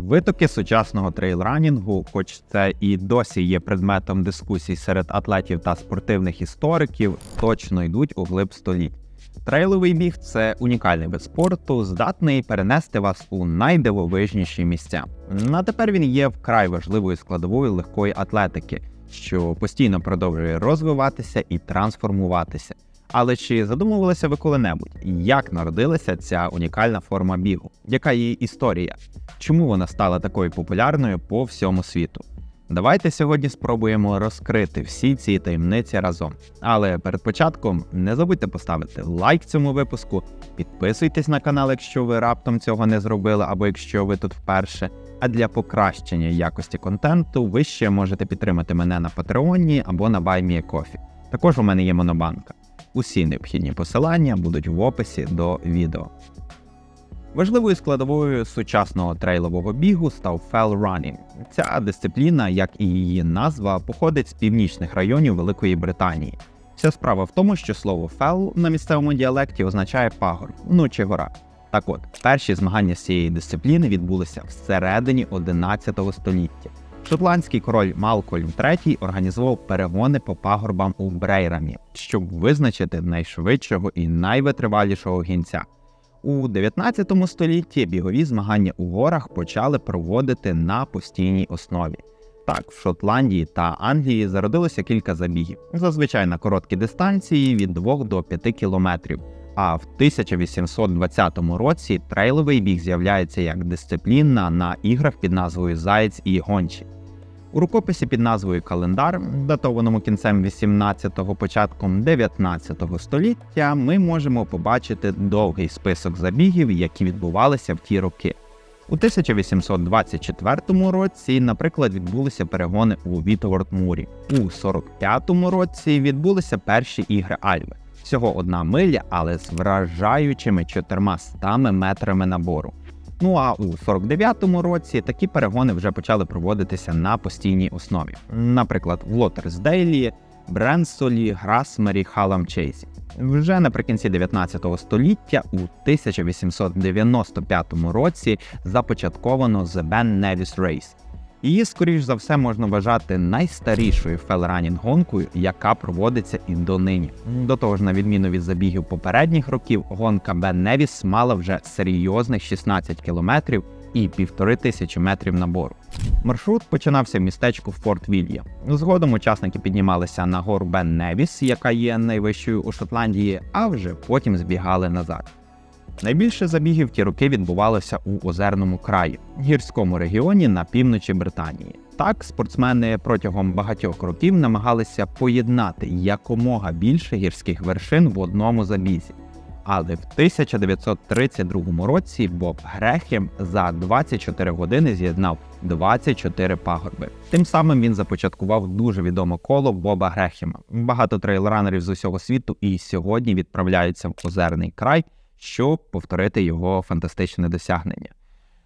Витоки сучасного трейлранінгу, хоч це і досі є предметом дискусій серед атлетів та спортивних істориків, точно йдуть у глиб століть. Трейловий біг це унікальний вид спорту, здатний перенести вас у найдивовижніші місця. На тепер він є вкрай важливою складовою легкої атлетики, що постійно продовжує розвиватися і трансформуватися. Але чи задумувалися ви коли-небудь, як народилася ця унікальна форма бігу? Яка її історія? Чому вона стала такою популярною по всьому світу? Давайте сьогодні спробуємо розкрити всі ці таємниці разом. Але перед початком не забудьте поставити лайк цьому випуску, підписуйтесь на канал, якщо ви раптом цього не зробили, або якщо ви тут вперше. А для покращення якості контенту ви ще можете підтримати мене на Патреоні або на BuyMeACoffee. Також у мене є монобанка. Усі необхідні посилання будуть в описі до відео. Важливою складовою сучасного трейлового бігу став фел running. Ця дисципліна, як і її назва, походить з північних районів Великої Британії. Вся справа в тому, що слово фел на місцевому діалекті означає пагорб, ну чи гора. Так от, перші змагання з цієї дисципліни відбулися всередині 11 століття. Шотландський король Малкольм III організував перегони по пагорбам у Брейрамі, щоб визначити найшвидшого і найвитривалішого гінця. У 19 столітті бігові змагання у горах почали проводити на постійній основі. Так, в Шотландії та Англії зародилося кілька забігів, зазвичай на короткі дистанції від 2 до 5 кілометрів. А в 1820 році трейловий біг з'являється як дисципліна на іграх під назвою Заєць і Гончі. У рукописі під назвою Календар, датованому кінцем 18-го, початком 19-го століття, ми можемо побачити довгий список забігів, які відбувалися в ті роки. У 1824 році, наприклад, відбулися перегони у Вітоворд-Мурі. У 45-му році відбулися перші ігри Альви. Всього одна миля, але з вражаючими 400 метрами набору. Ну а у 49-му році такі перегони вже почали проводитися на постійній основі, наприклад, в Лотерсдейлі, Бренсолі, Грасмері, Халамчейзі. Вже наприкінці 19 століття, у 1895 році, започатковано The Ben Nevis Race. Її, скоріш за все, можна вважати найстарішою фелранінг гонкою, яка проводиться і донині. До того ж, на відміну від забігів попередніх років, гонка Бен Невіс мала вже серйозних 16 кілометрів і півтори тисячі метрів набору. Маршрут починався в містечку Форт Вілья. Згодом учасники піднімалися на гору Бен Невіс, яка є найвищою у Шотландії, а вже потім збігали назад. Найбільше забігів ті роки відбувалося у озерному краї, гірському регіоні на півночі Британії. Так, спортсмени протягом багатьох років намагалися поєднати якомога більше гірських вершин в одному забізі. Але в 1932 році Боб Грехем за 24 години з'єднав 24 пагорби. Тим самим він започаткував дуже відоме коло Боба Грехема. Багато трейлранерів з усього світу і сьогодні відправляються в озерний край щоб повторити його фантастичне досягнення.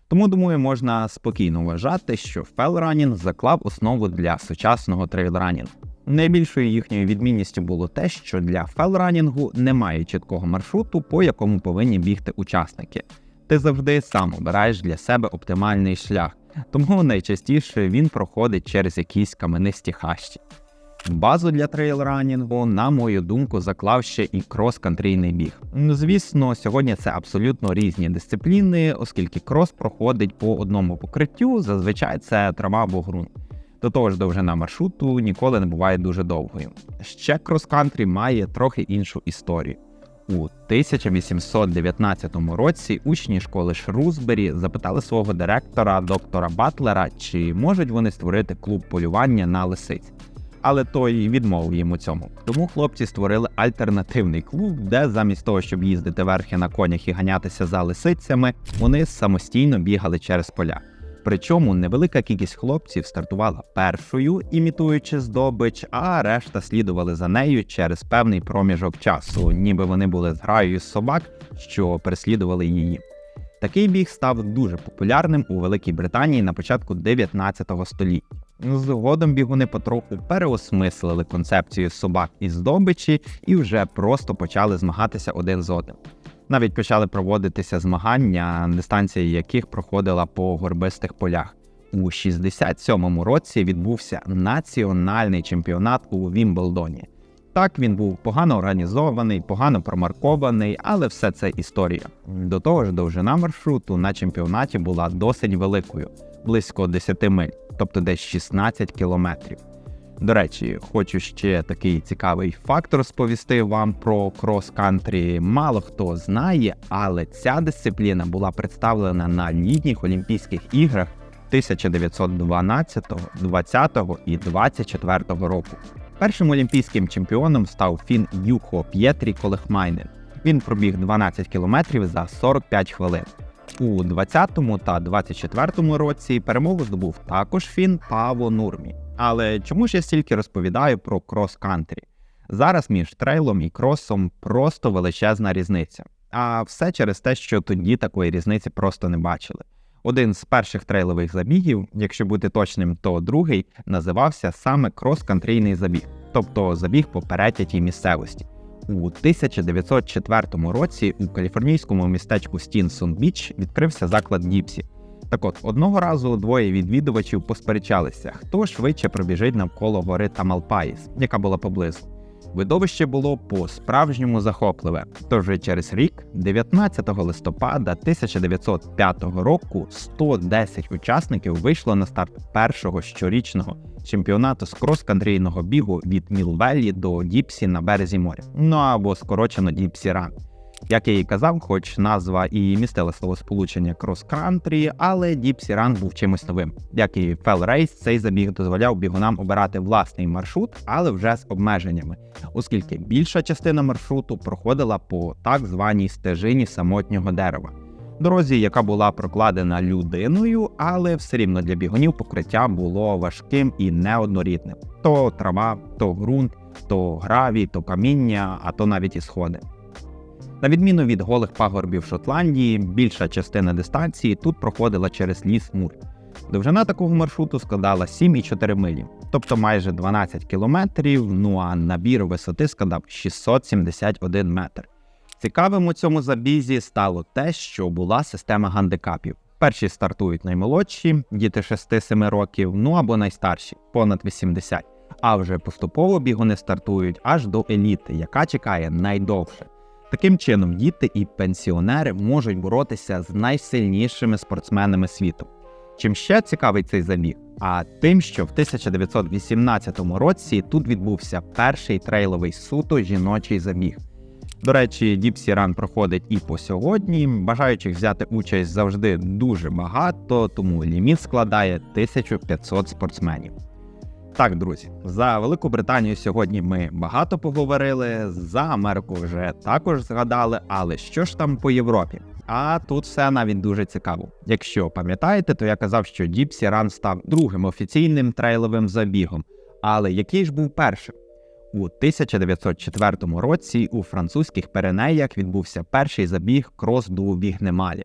Тому, думаю, можна спокійно вважати, що фелранінг заклав основу для сучасного трейлранінгу. Найбільшою їхньою відмінністю було те, що для фелранінгу немає чіткого маршруту, по якому повинні бігти учасники. Ти завжди сам обираєш для себе оптимальний шлях, тому найчастіше він проходить через якісь каменисті хащі. Базу для трейлранінгу, на мою думку, заклав ще і крос-кантрійний біг. Звісно, сьогодні це абсолютно різні дисципліни, оскільки крос проходить по одному покриттю, зазвичай це трава або ґрунт. До того ж, довжина маршруту ніколи не буває дуже довгою. Ще крос-кантрі має трохи іншу історію. У 1819 році учні школи Шрусбері запитали свого директора доктора Батлера, чи можуть вони створити клуб полювання на лисиць але той відмовив йому цьому. Тому хлопці створили альтернативний клуб, де замість того, щоб їздити верхи на конях і ганятися за лисицями, вони самостійно бігали через поля. Причому невелика кількість хлопців стартувала першою, імітуючи здобич, а решта слідували за нею через певний проміжок часу, ніби вони були зграєю собак, що переслідували її. Такий біг став дуже популярним у Великій Британії на початку 19 століття. Згодом бігуни потроху переосмислили концепцію собак і здобичі і вже просто почали змагатися один з одним. Навіть почали проводитися змагання, дистанція яких проходила по горбистих полях. У 67-му році відбувся національний чемпіонат у Вімблдоні. Так, він був погано організований, погано промаркований, але все це історія. До того ж, довжина маршруту на чемпіонаті була досить великою, близько 10 миль, тобто десь 16 кілометрів. До речі, хочу ще такий цікавий факт розповісти вам про крос-кантрі. Мало хто знає, але ця дисципліна була представлена на літніх Олімпійських іграх 1912, 20 і 24 року. Першим олімпійським чемпіоном став фін Юхо П'єтрі Колехмайнен. Він пробіг 12 кілометрів за 45 хвилин. У 20-му та 24-му році перемогу здобув також фін Паво Нурмі. Але чому ж я стільки розповідаю про крос-кантрі? Зараз між трейлом і кросом просто величезна різниця. А все через те, що тоді такої різниці просто не бачили. Один з перших трейлових забігів, якщо бути точним, то другий називався саме крос-кантрійний забіг, тобто забіг по перетятій місцевості. У 1904 році у каліфорнійському містечку Стінсон Біч відкрився заклад Діпсі. Так от, одного разу двоє відвідувачів посперечалися, хто швидше пробіжить навколо гори Тамалпаїс, яка була поблизу. Видовище було по-справжньому захопливе. Тож через рік, 19 листопада 1905 року, 110 учасників вийшло на старт першого щорічного чемпіонату з крос-кантрійного бігу від Мілвелі до Діпсі на березі моря. Ну або скорочено Діпсі Ран. Як я і казав, хоч назва і містила словосполучення крос-кантрі, але Діпсі Ран був чимось новим. Як і Фел Рейс, цей забіг дозволяв бігунам обирати власний маршрут, але вже з обмеженнями, оскільки більша частина маршруту проходила по так званій стежині самотнього дерева. Дорозі, яка була прокладена людиною, але все рівно для бігунів покриття було важким і неоднорідним: то трава, то ґрунт, то гравій, то каміння, а то навіть і сходи. На відміну від голих пагорбів Шотландії, більша частина дистанції тут проходила через ліс мур. Довжина такого маршруту складала 7,4 милі, тобто майже 12 кілометрів. Ну а набір висоти складав 671 метр. Цікавим у цьому забізі стало те, що була система гандикапів. Перші стартують наймолодші, діти 6-7 років, ну або найстарші, понад 80. А вже поступово бігуни стартують аж до еліти, яка чекає найдовше. Таким чином, діти і пенсіонери можуть боротися з найсильнішими спортсменами світу. Чим ще цікавий цей забіг? А тим, що в 1918 році тут відбувся перший трейловий суто жіночий забіг. До речі, Діпсі Ран проходить і по сьогодні. Бажаючих взяти участь завжди дуже багато, тому ліміт складає 1500 спортсменів. Так, друзі, за Велику Британію сьогодні ми багато поговорили. За Америку вже також згадали. Але що ж там по Європі? А тут все навіть дуже цікаво. Якщо пам'ятаєте, то я казав, що Діпсі Ран став другим офіційним трейловим забігом. Але який ж був першим? У 1904 році у французьких Перенеях відбувся перший забіг крос до Вігнемалі.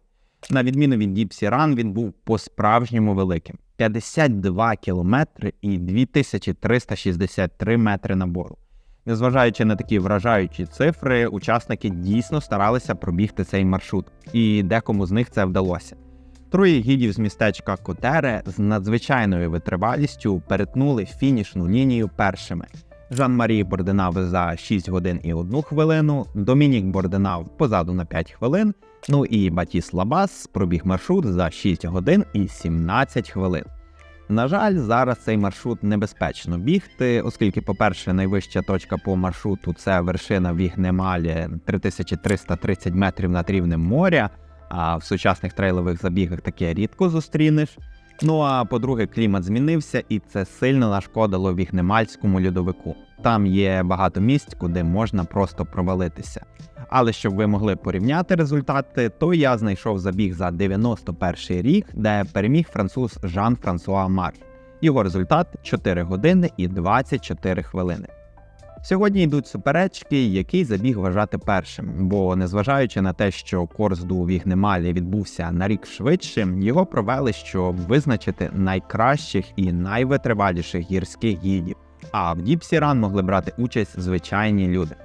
На відміну від Діпсі Ран, він був по-справжньому великим: 52 кілометри і 2363 метри набору. Незважаючи на такі вражаючі цифри, учасники дійсно старалися пробігти цей маршрут, і декому з них це вдалося. Троє гідів з містечка Котере з надзвичайною витривалістю перетнули фінішну лінію першими. Жан-Марі Борденав за 6 годин і 1 хвилину, Домінік Борденав позаду на 5 хвилин. Ну і Батіс Лабас пробіг маршрут за 6 годин і 17 хвилин. На жаль, зараз цей маршрут небезпечно бігти, оскільки, по-перше, найвища точка по маршруту це вершина Вігнемалі 3330 метрів над рівнем моря, а в сучасних трейлових забігах таке рідко зустрінеш. Ну а по-друге, клімат змінився, і це сильно нашкодило вігнемальському льодовику. Там є багато місць, куди можна просто провалитися. Але щоб ви могли порівняти результати, то я знайшов забіг за 91 рік, де переміг француз Жан Франсуа Марш. Його результат 4 години і 24 хвилини. Сьогодні йдуть суперечки, який забіг вважати першим, бо незважаючи на те, що Корсду у Вігнемалі відбувся на рік швидше, його провели, щоб визначити найкращих і найвитриваліших гірських гідів. А в Діпсі Ран могли брати участь звичайні люди.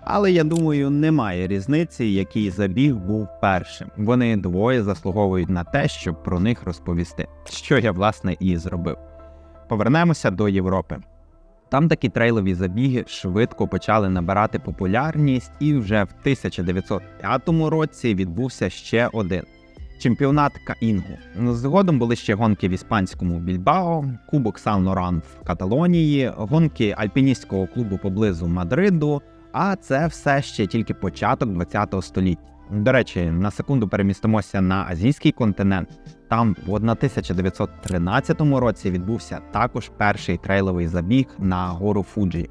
Але я думаю, немає різниці, який забіг був першим. Вони двоє заслуговують на те, щоб про них розповісти, що я власне і зробив. Повернемося до Європи. Там такі трейлові забіги швидко почали набирати популярність, і вже в 1905 році відбувся ще один чемпіонат Каінгу. Згодом були ще гонки в іспанському Більбао, Кубок Сан Лоран в Каталонії, гонки альпіністського клубу поблизу Мадриду. А це все ще тільки початок ХХ століття. До речі, на секунду перемістимося на азійський континент. Там в 1913 році відбувся також перший трейловий забіг на гору Фуджі.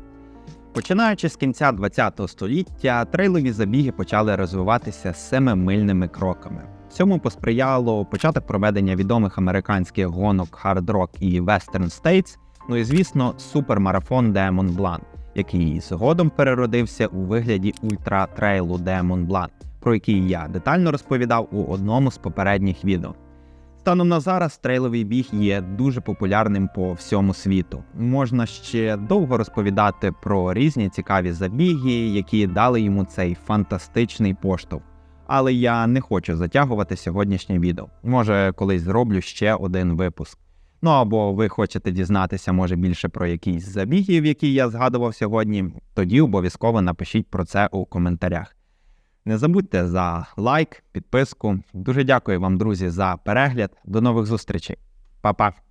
Починаючи з кінця ХХ століття, трейлові забіги почали розвиватися семимильними кроками. Цьому посприяло початок проведення відомих американських гонок Hard Rock і Western States, ну і звісно, супермарафон Демон Блан, який згодом переродився у вигляді ультратрейлу Демон Блан, про який я детально розповідав у одному з попередніх відео. Станом на зараз трейловий біг є дуже популярним по всьому світу. Можна ще довго розповідати про різні цікаві забіги, які дали йому цей фантастичний поштовх. Але я не хочу затягувати сьогоднішнє відео. Може, колись зроблю ще один випуск. Ну або ви хочете дізнатися, може більше про якісь забігів, які я згадував сьогодні, тоді обов'язково напишіть про це у коментарях. Не забудьте за лайк, підписку. Дуже дякую вам, друзі, за перегляд. До нових зустрічей. Па-па!